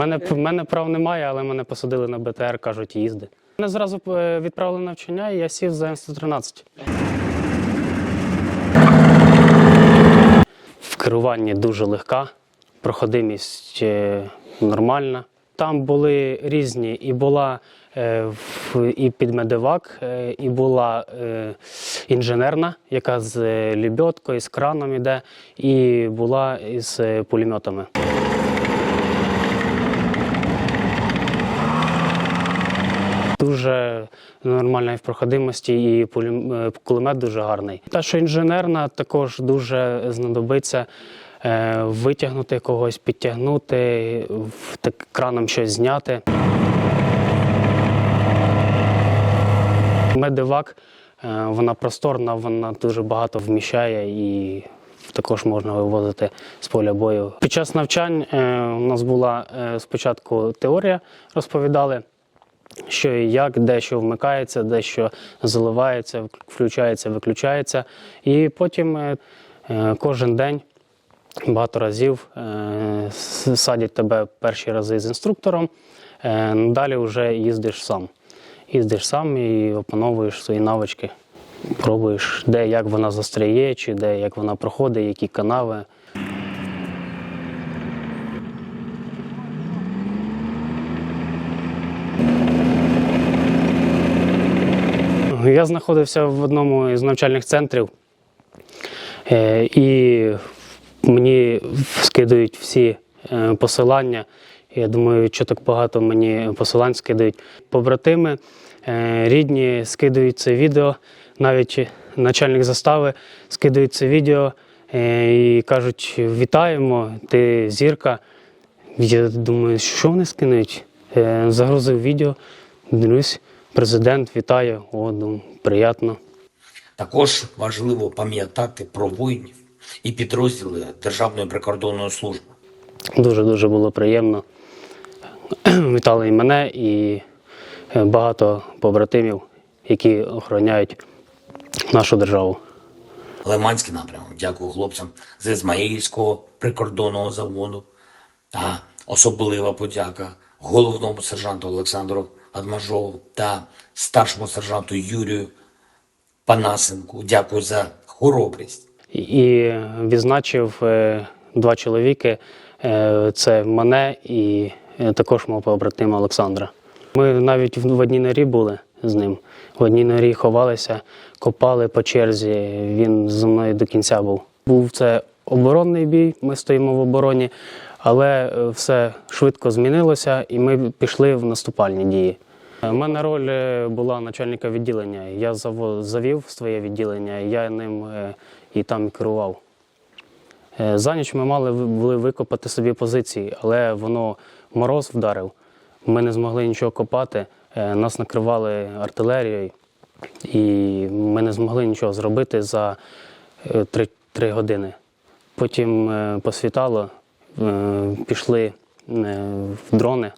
Мене, в мене прав немає, але мене посадили на БТР, кажуть, їзди. Мене зразу е, відправили на навчання, і я сів за М113. В керуванні дуже легка, проходимість е, нормальна. Там були різні, і була е, в- і підмедивак, е, і була е, інженерна, яка з е, лебедкою, з краном іде, і була із е, пулеметами. Дуже нормальна в проходимості, і е, кулемет дуже гарний. Та, що інженерна, також дуже знадобиться е, витягнути когось, підтягнути, так, краном щось зняти. Медивак, е, вона просторна, вона дуже багато вміщає і також можна вивозити з поля бою. Під час навчань у нас була спочатку теорія, розповідали що і як, де що вмикається, де що заливається, включається, виключається. І потім е, е, кожен день багато разів е, садять тебе перші рази з інструктором, далі вже їздиш сам. Їздиш сам і опановуєш свої навички. Пробуєш, де як вона застряє, чи де як вона проходить, які канави. Я знаходився в одному із навчальних центрів, е, і мені скидають всі е, посилання. Я думаю, що так багато мені посилань скидають. Побратими, е, рідні скидають це відео, навіть начальник застави скидають це відео і кажуть: вітаємо, ти зірка. Я думаю, що вони скинуть? Загрузив відео, дивлюсь, президент вітає, о, думаю, приємно. Також важливо пам'ятати про воїнів і підрозділи Державної прикордонної служби. Дуже-дуже було приємно. Вітали і мене, і е, багато побратимів, які охороняють нашу державу. Лиманський напрямок. Дякую хлопцям з Ізмаїльського прикордонного заводу. Та особлива подяка головному сержанту Олександру Адмажову та старшому сержанту Юрію Панасенку. Дякую за хоробрість. І відзначив е, два чоловіки: Е, це мене і е, також мого побратима Олександра. Ми навіть в одній норі були з ним. В одній норі ховалися, копали по черзі. Він зі мною до кінця був. Був це оборонний бій, ми стоїмо в обороні, але е, все швидко змінилося, і ми пішли в наступальні дії. У мене роль е, була начальника відділення. Я завів своє відділення, я ним е, і там керував. За ніч ми мали були викопати собі позиції, але воно мороз вдарив. Ми не змогли нічого копати. Нас накривали артилерією, і ми не змогли нічого зробити за три, години. Потім посвітало, пішли е, в дрони.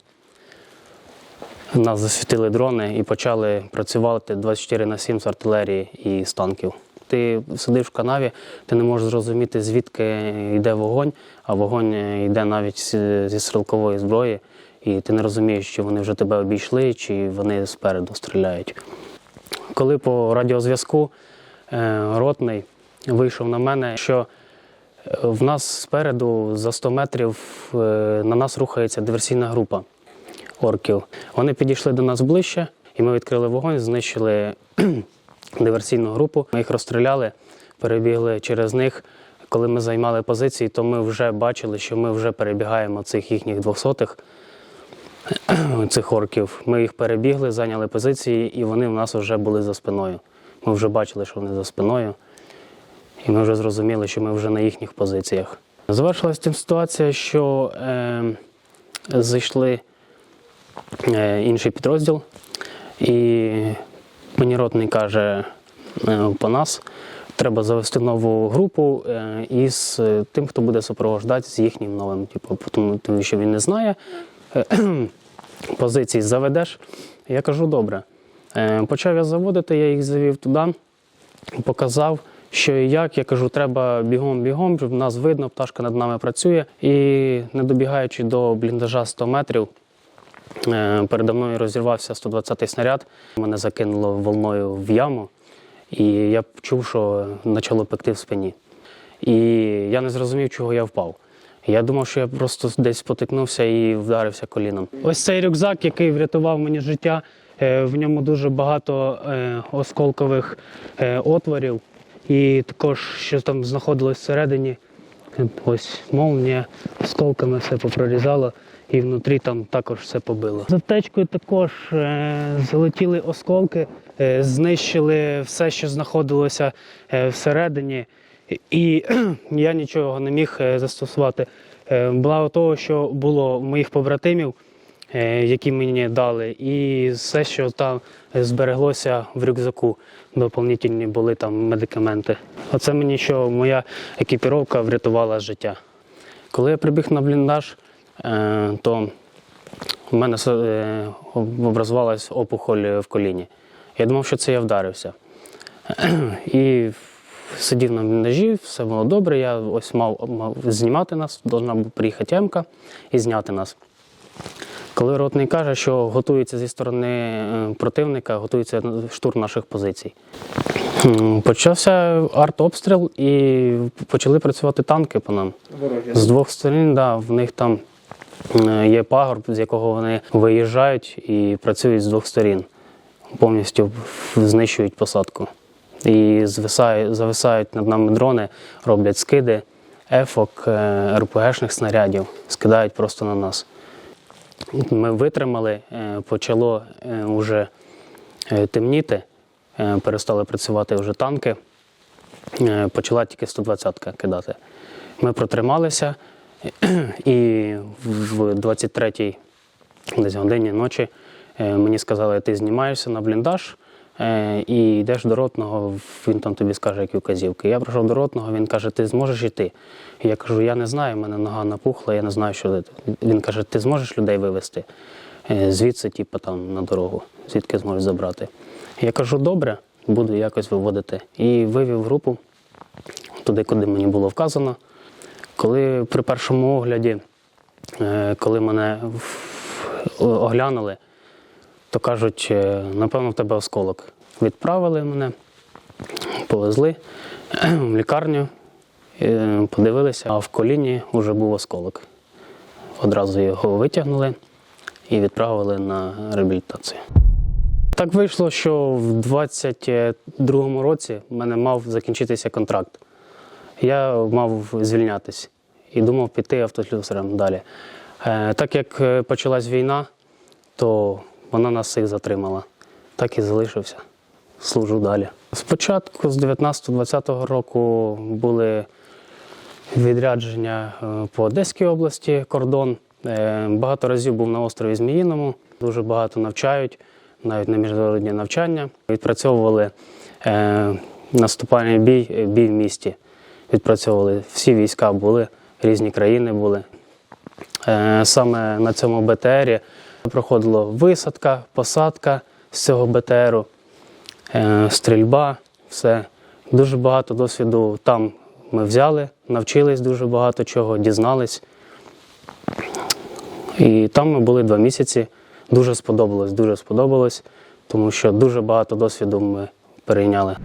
Нас засвітили дрони і почали працювати 24 на 7 з артилерії і з танків. Ти сидиш в канаві, ти не можеш зрозуміти, звідки йде вогонь, а вогонь е, йде навіть зі стрілкової зброї, і ти не розумієш, чи вони вже тебе обійшли, чи вони спереду стріляють. Коли по радіозв'язку е, ротний вийшов на мене, що е, в нас спереду за 100 метрів е, на нас рухається диверсійна група орків. Вони підійшли до нас ближче, і ми відкрили вогонь, знищили диверсійну групу. Ми їх розстріляли, перебігли через них. Коли ми займали позиції, то ми вже бачили, що ми вже перебігаємо цих їхніх двохсотих цих орків. Ми їх перебігли, зайняли позиції, і вони в нас вже були за спиною. Ми вже бачили, що вони за спиною, і ми вже зрозуміли, що ми вже на їхніх позиціях. Завершилася тим ситуація, що е, зайшли е, інший підрозділ, і мені ротний каже е, по нас. Треба завести нову групу е, із е, тим, хто буде супроводжати з їхнім новим, типу, тому, що він не знає е, позицій заведеш. Я кажу, добре. Почав я заводити, я їх завів туди, показав, що і як. Я кажу, треба бігом-бігом, щоб нас видно, пташка над нами працює. І не добігаючи до бліндажа 100 метрів, е, передо мною розірвався 120-й снаряд. Мене закинуло волною в яму, і я чув, що почало пекти в спині. І я не зрозумів, чого я впав. Я думав, що я просто десь спотикнувся і вдарився коліном. Ось цей рюкзак, який врятував мені життя, е, в ньому дуже багато е, осколкових отворів. І також, що там знаходилось всередині, ось молнія, осколками все попрорізало, і внутрі там також все побило. За аптечкою також е, залетіли осколки, е, знищили все, що знаходилося е, всередині. І я нічого не міг е, застосувати. Е, Благо того, що було в моїх побратимів, які мені дали, і все, що там збереглося в рюкзаку. Доповнительні були там медикаменти. Оце мені що моя екіпіровка врятувала життя. Коли я прибіг на бліндаж, е, то в мене е, образувалась опухоль в коліні. Я думав, що це я вдарився. І сидів на бліндажі, все було добре. Я ось мав, мав знімати нас, була приїхати Емка і зняти нас. Коли ротний каже, що готується зі сторони е, противника, готується штурм наших позицій. Почався артобстріл і почали працювати танки по нам. З двох сторін, да, в них там е, є пагорб, з якого вони виїжджають і працюють з двох сторін. Повністю знищують посадку. І звисають, зависають над нами дрони, роблять скиди, ефок, е, РПГшних снарядів, скидають просто на нас. Ми витримали, е, почало вже темніти, е, перестали працювати вже танки, е, почала тільки 120-ка кидати. Ми протрималися, і в 23-й десь годині ночі е, мені сказали, ти знімаєшся на бліндаж е, і йдеш до ротного, він там тобі скаже, які вказівки. Я прийшов до ротного, він каже, ти зможеш йти? Я кажу, я не знаю, в мене нога напухла, я не знаю, що. Він каже, ти зможеш людей вивезти е, звідси, типу, там на дорогу, звідки зможеш забрати. Я кажу, добре, буду якось виводити. І вивів групу туди, куди мені було вказано. Коли при першому огляді, е, коли мене оглянули, то кажуть, е, напевно, в тебе осколок. Відправили мене, повезли в лікарню, е, подивилися, а в коліні вже був осколок. Одразу його витягнули і відправили на реабілітацію. Так вийшло, що в 22-му році в мене мав закінчитися контракт. Я мав звільнятись і думав піти автослюсарем далі. Е, Так як почалась війна, то вона нас всіх затримала. Так і залишився. Служу далі. Спочатку, з 19-20 року, були відрядження е, по Одеській області, кордон. Е, Багато разів був на острові Зміїному, дуже багато навчають, навіть на міжнародні навчання. Відпрацьовували е, наступальний бій, бій в місті. Відпрацьовували всі війська були, різні країни були. Саме на цьому БТРі проходила висадка, посадка з цього БТРу, е, стрільба, все. Дуже багато досвіду там ми взяли, навчились дуже багато чого, дізнались. І там ми були два місяці. Дуже сподобалось, дуже сподобалось, тому що дуже багато досвіду ми перейняли.